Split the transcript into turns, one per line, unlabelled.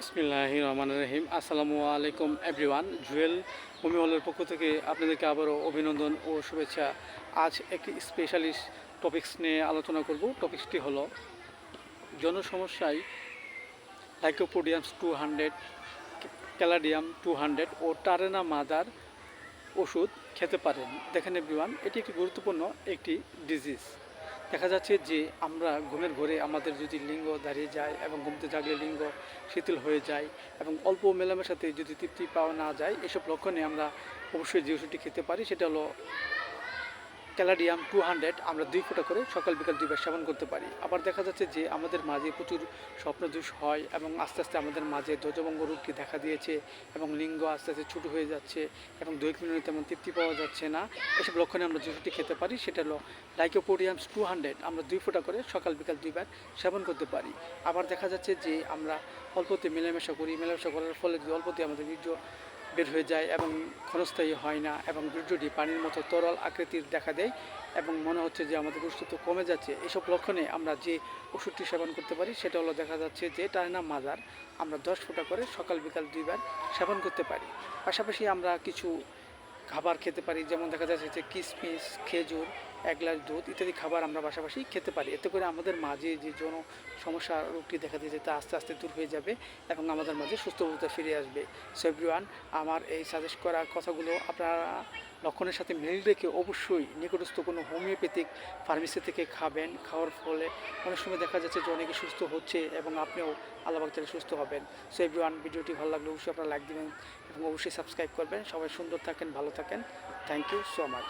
বিসমিল্লাহ রহমান রহিম আসসালামু আলাইকুম এভরিওয়ান। জুয়েল হোমি পক্ষ থেকে আপনাদেরকে আবারও অভিনন্দন ও শুভেচ্ছা। আজ একটি স্পেশালিস্ট টপিক্স নিয়ে আলোচনা করব। টপিকসটি হলো জনসমস্যায় lycopodiums two hundred caladium two hundred ও টারেনা মাদার ওষুধ খেতে পারেন। দেখেন এভরিওয়ান, এটি একটি গুরুত্বপূর্ণ একটি ডিজিজ দেখা যাচ্ছে যে আমরা ঘুমের ঘরে আমাদের যদি লিঙ্গ দাঁড়িয়ে যায় এবং ঘুমতে জাগলে লিঙ্গ শিথিল হয়ে যায় এবং অল্প মেলামের সাথে যদি তৃপ্তি পাওয়া না যায়, এসব লক্ষণে আমরা অবশ্যই যে ওষুধটি খেতে পারি সেটা হলো ক্যালাডিয়াম টু হান্ড্রেড আমরা দুই ফোঁটা করে সকাল বিকাল দুইবার সেবন করতে পারি। আবার দেখা যাচ্ছে যে আমাদের মাঝে প্রচুর স্বপ্নদোষ হয় এবং আস্তে আস্তে আমাদের মাঝে ধ্বজভঙ্গ রোগটি দেখা দিয়েছে এবং লিঙ্গ আস্তে আস্তে ছোটো হয়ে যাচ্ছে এবং দৈহিক মিলনে তেমন তৃপ্তি পাওয়া যাচ্ছে না। এসব লক্ষণে আমরা যে ওষুধটি খেতে পারি সেটা হলো লাইকোপোডিয়ামস টু হান্ড্রেড আমরা দুই ফোঁটা করে সকাল বিকাল দুইবার সেবন করতে পারি। আবার দেখা যাচ্ছে যে আমরা অল্পতে মেলামেশা করি। মেলামেশা করার ফলে অল্পতে আমাদের বীর্য বের হয়ে যায় এবং ক্ষণস্থায়ী হয় না এবং বীর্যটি পানির মতো তরল আকৃতির দেখা দেয় এবং মনে হচ্ছে যে আমাদের তো কমে যাচ্ছে। এসব লক্ষণে আমরা যে ওষুধটি সেবন করতে পারি, সেটা হলো দেখা যাচ্ছে যে না মাজার আমরা দশ ফোঁটা করে সকাল বিকাল দুইবার সেবন করতে পারি। পাশাপাশি আমরা কিছু খাবার খেতে পারি, যেমন দেখা যাচ্ছে যে কিশমিশ খেজুর, এক গ্লাস দুধ ইত্যাদি খাবার আমরা পাশাপাশি খেতে পারি। এতে করে আমাদের মাঝে যে যৌন সমস্যা রোগটি দেখা দিয়েছে তা আস্তে আস্তে দূর হয়ে যাবে এবং আমাদের মাঝে সুস্থ অবস্থা ফিরে আসবে। সো আমার এই সাজেস্ট করা কথাগুলো আপনারা লক্ষণের সাথে মিল রেখে অবশ্যই নিকটস্থ কোনো হোমিওপ্যাথিক ফার্মেসি থেকে খাবেন। খাওয়ার ফলে অনেক সময় দেখা যাচ্ছে যে অনেকে সুস্থ হচ্ছে এবং আপনিও আল্লাহ থেকে সুস্থ হবেন। সো এভরিওয়ান ভিডিওটি ভালো লাগলে অবশ্যই আপনারা লাইক দিবেন এবং অবশ্যই সাবস্ক্রাইব করবেন। সবাই সুন্দর থাকেন, ভালো থাকেন। Thank you so much